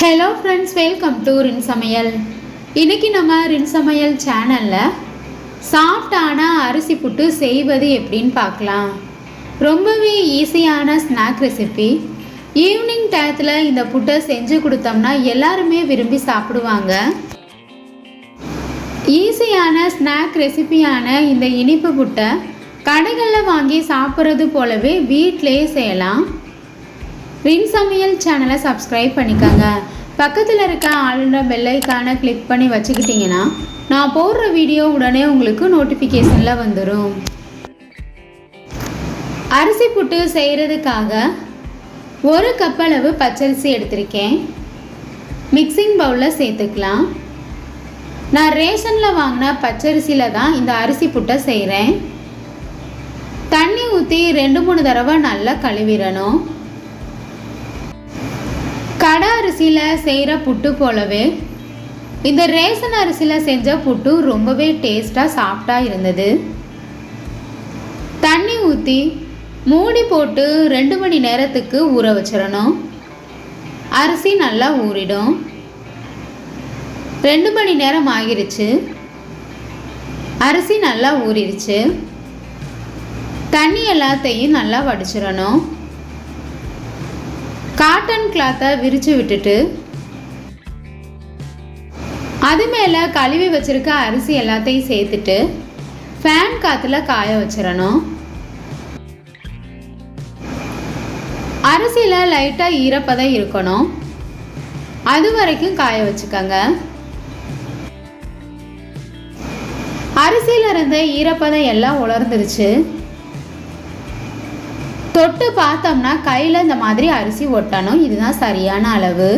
Hello friends welcome to ரின் சமையல் இன்றைக்கி நம்ம ரின் சமையல் சேனலில் சாஃப்டான அரிசி புட்டு செய்வது எப்படின்னு பார்க்கலாம். ரொம்பவே ஈஸியான ஸ்நாக் ரெசிபி ஈவினிங் டயத்தில் இந்த புட்டை செஞ்சு கொடுத்தோம்னா எல்லாருமே விரும்பி சாப்பிடுவாங்க. ஈஸியான ஸ்நாக் ரெசிபியான இந்த இனிப்பு புட்டை கடைகளில் வாங்கி சாப்பிட்றது போலவே வீட்டிலே செய்யலாம். ரின் சமையல் சேனலை சப்ஸ்கிரைப் பண்ணிக்கோங்க. பக்கத்தில் இருக்க ஆளுன்ற பெல்லைக்கான கிளிக் பண்ணி வச்சுக்கிட்டிங்கன்னா நான் போடுற வீடியோ உடனே உங்களுக்கு நோட்டிஃபிகேஷனில் வந்துடும் அரிசி புட்டு செய்கிறதுக்காக ஒரு கப் அளவு பச்சரிசி எடுத்திருக்கேன். மிக்சிங் பவுலில் சேர்த்துக்கலாம். நான் ரேஷனில் வாங்கின பச்சரிசியில் தான் இந்த அரிசி புட்டை செய்கிறேன் தண்ணி ஊற்றி ரெண்டு மூணு தடவை நல்லா கழுவிடணும். கடை அரிசியில் செய்கிற புட்டு போலவே இந்த ரேசன் அரிசியில் செஞ்ச புட்டு ரொம்பவே டேஸ்ட்டாக சாஃப்டாக இருந்தது. தண்ணி ஊற்றி மூடி போட்டு ரெண்டு மணி நேரத்துக்கு ஊற வச்சிடணும் அரிசி நல்லா ஊறிடும். ரெண்டு மணி நேரம் ஆகிருச்சு. அரிசி நல்லா ஊறிடுச்சு தண்ணி எல்லாத்தையும் நல்லா வடிச்சிடணும் காட்டன் கிளாத்தை விரித்து விட்டுட்டு அது மேலே கழுவி வச்சுருக்க அரிசி எல்லாத்தையும் சேர்த்துட்டு ஃபேன் காற்றுல காய வச்சிடணும். அரிசியில் லைட்டாக ஈரப்பதம் இருக்கணும். அது வரைக்கும் காய வச்சுக்கோங்க. அரிசியில் இருந்த ஈரப்பதம் எல்லாம் உலர்ந்துருச்சு. தொட்டு பார்த்தோம்னா கையில் இந்த மாதிரி அரிசி ஒட்டணும். இதுதான் சரியான அளவு.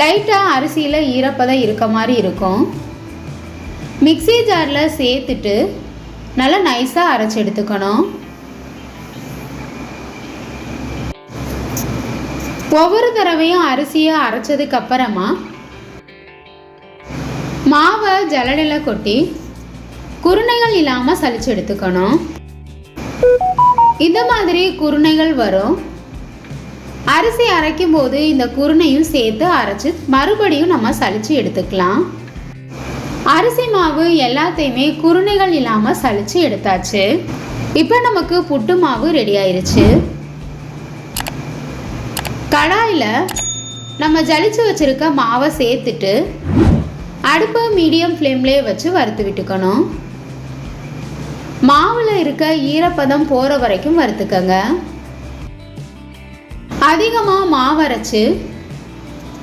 லைட்டாக அரிசியில் ஈரப்பதம் இருக்க மாதிரி இருக்கும். மிக்ஸி ஜாரில் சேர்த்துட்டு நல்லா நைஸாக அரைச்சி எடுத்துக்கணும். ஒவ்வொரு தடவையும் அரிசியை அரைச்சதுக்கு அப்புறமா மாவை ஜலடையில் கொட்டி குருணைகள் இல்லாமல் சளிச்சு எடுத்துக்கணும். இந்த மாதிரி குருணைகள் வரும். அரிசி அரைக்கும் போது இந்த குருணையும் சேர்த்து அரைச்சி மறுபடியும் நம்ம சளிச்சு எடுத்துக்கலாம். அரிசி மாவு எல்லாத்தையுமே குருணைகள் இல்லாமல் சளிச்சு எடுத்தாச்சு. இப்போ நமக்கு புட்டு மாவு ரெடி ஆயிருச்சு. கடாயில் நம்ம ஜலிச்சு வச்சுருக்க மாவை சேர்த்துட்டு அடுப்பை மீடியம் ஃப்ளேம்லேயே வச்சு வறுத்து விட்டுக்கணும். மாவில் இருக்க ஈரப்பதம் போகிற வரைக்கும் வறுத்துக்கங்க. அதிகமாக மாவு அரைச்சு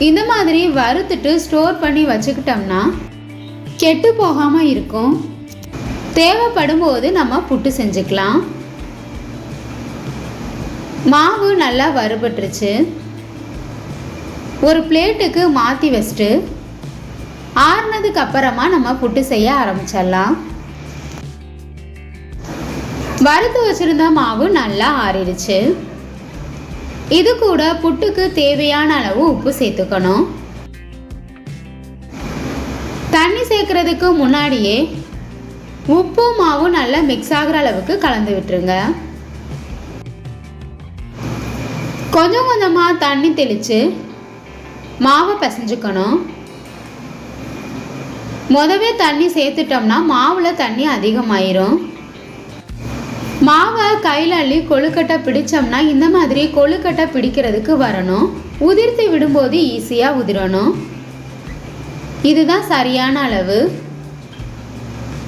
இந்த மாதிரி வறுத்துட்டு ஸ்டோர் பண்ணி வச்சுக்கிட்டோம்னா கெட்டு போகாமல் இருக்கும். தேவைப்படும் போது நம்ம புட்டு செஞ்சுக்கலாம். மாவு நல்லா வறுபட்டுருச்சு. ஒரு பிளேட்டுக்கு மாற்றி வச்சுட்டு ஆறுனதுக்கு அப்புறமா நம்ம புட்டு செய்ய ஆரம்பிச்சிடலாம். வறுத்து வச்சுருந்த மாவு நல்லா ஆறிடுச்சு. இது கூட புட்டுக்கு தேவையான அளவு உப்பு சேர்த்துக்கணும். தண்ணி சேர்க்கறதுக்கு முன்னாடியே உப்பு மாவும் நல்லா மிக்ஸ் ஆகிற அளவுக்கு கலந்து விட்டுருங்க. கொஞ்சம் கொஞ்சமாக தண்ணி தெளித்து மாவை பிசைஞ்சுக்கணும். மொதவே தண்ணி சேர்த்துட்டோம்னா மாவில் தண்ணி அதிகமாயிரும். மாவை கையில் அள்ளி கொழுக்கட்டை பிடிச்சோம்னா இந்த மாதிரி கொழுக்கட்டை பிடிக்கிறதுக்கு வரணும். உதிர்த்து விடும்போது ஈஸியாக உதிரணும். இதுதான் சரியான அளவு.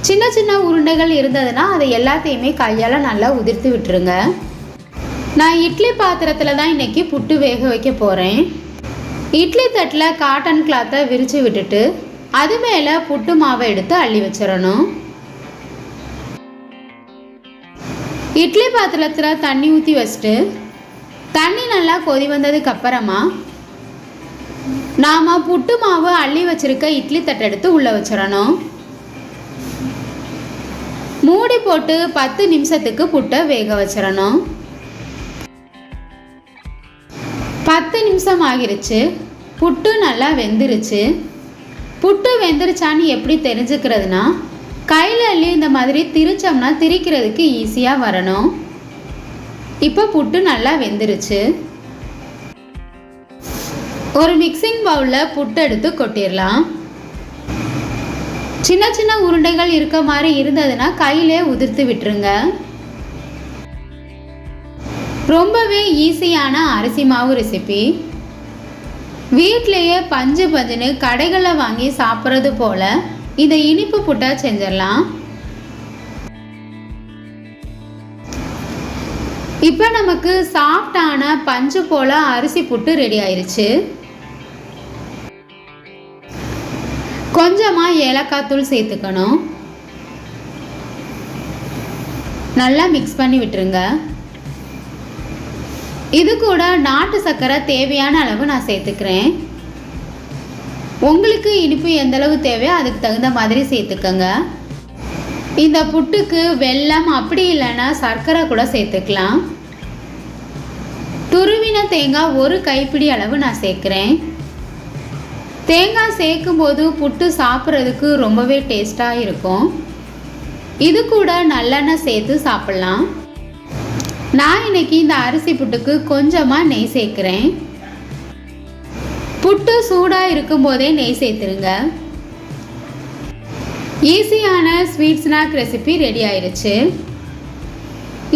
சின்ன சின்ன உருண்டைகள் இருந்ததுன்னா அதை எல்லாத்தையுமே கையால் நல்லா உதிர்த்து விட்டுருங்க. நான் இட்லி பாத்திரத்தில் தான் இன்றைக்கி புட்டு வேக வைக்க போகிறேன் இட்லி தட்டில் காட்டன் கிளாத்தை விரித்து விட்டுட்டு அது மேலே புட்டு மாவை எடுத்து அள்ளி வச்சிடணும். இட்லி பாத்திரத்தில் தண்ணி ஊற்றி வச்சுட்டு தண்ணி நல்லா கொதி வந்ததுக்கு அப்புறமா நாம் புட்டு மாவு அள்ளி வச்சுருக்க இட்லி தட்டை எடுத்து உள்ளே வச்சிடணும். மூடி போட்டு பத்து நிமிஷத்துக்கு புட்டை வேக வச்சிடணும். பத்து நிமிஷம் ஆகிருச்சு. புட்டு நல்லா வெந்துருச்சு. புட்டு வெந்துருச்சான்னு எப்படி தெரிஞ்சுக்கிறதுனா கையில் அள்ளி இந்த மாதிரி திரிச்சோம்னா திரிக்கிறதுக்கு ஈஸியாக வரணும். இப்போ புட்டு நல்லா வெந்துருச்சு. ஒரு மிக்சிங் பவுலில் புட்டு எடுத்து கொட்டிடலாம். சின்ன சின்ன உருண்டைகள் இருக்க மாதிரி இருந்ததுன்னா கையிலே உதிர்த்து விட்டுருங்க. ரொம்பவே ஈஸியான அரிசி மாவு ரெசிபி வீட்லேயே பஞ்சு பஞ்சுன்னு கடைகளில் வாங்கி சாப்பிட்றது போல் இதை இனிப்பு புட்டா செஞ்சிடலாம். இப்போ நமக்கு சாஃப்டான பஞ்சு போல் அரிசி புட்டு ரெடி ஆயிருச்சு. கொஞ்சமாக ஏலக்காய் தூள் சேர்த்துக்கணும். நல்லா மிக்ஸ் பண்ணி விட்டுருங்க. இது கூட நாட்டு சர்க்கரை தேவையான அளவு நான் சேர்த்துக்கிறேன். உங்களுக்கு இனிப்பு எந்த அளவு தேவையோ அதுக்கு தகுந்த மாதிரி சேர்த்துக்கோங்க. இந்த புட்டுக்கு வெல்லம் அப்படி இல்லைன்னா சர்க்கரை கூட சேர்த்துக்கலாம். துருவின தேங்காய் ஒரு கைப்பிடி அளவு நான் சேர்க்குறேன். தேங்காய் சேர்க்கும்போது புட்டு சாப்பிட்றதுக்கு ரொம்பவே டேஸ்ட்டாக இருக்கும். இது கூட நல்லெண்ணெய் சேர்த்து சாப்பிட்லாம். நான் இன்னைக்கு இந்த அரிசி புட்டுக்கு கொஞ்சமாக நெய் சேர்க்குறேன். புட்டு சூடாக இருக்கும்போதே நெய் சேர்த்துருங்க. ஈஸியான ஸ்வீட் ஸ்நாக் ரெசிபி ரெடி ஆயிடுச்சு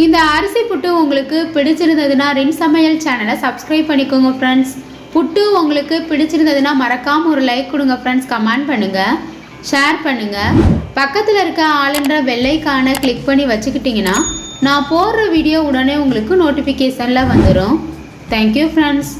இந்த அரிசி புட்டு உங்களுக்கு பிடிச்சிருந்ததுன்னா ரின் சமையல் சேனலை சப்ஸ்கிரைப் பண்ணிக்கோங்க ஃப்ரெண்ட்ஸ் புட்டு உங்களுக்கு பிடிச்சிருந்ததுன்னா மறக்காமல் ஒரு லைக் கொடுங்க ஃப்ரெண்ட்ஸ் கமெண்ட் பண்ணுங்கள் ஷேர் பண்ணுங்கள் பக்கத்தில் இருக்க ஆளுன்ற வெள்ளைக்கான கிளிக் பண்ணி வச்சுக்கிட்டிங்கன்னா நான் போடுற வீடியோ உடனே உங்களுக்கு நோட்டிஃபிகேஷனில் வந்துடும் தேங்க்யூ ஃப்ரெண்ட்ஸ்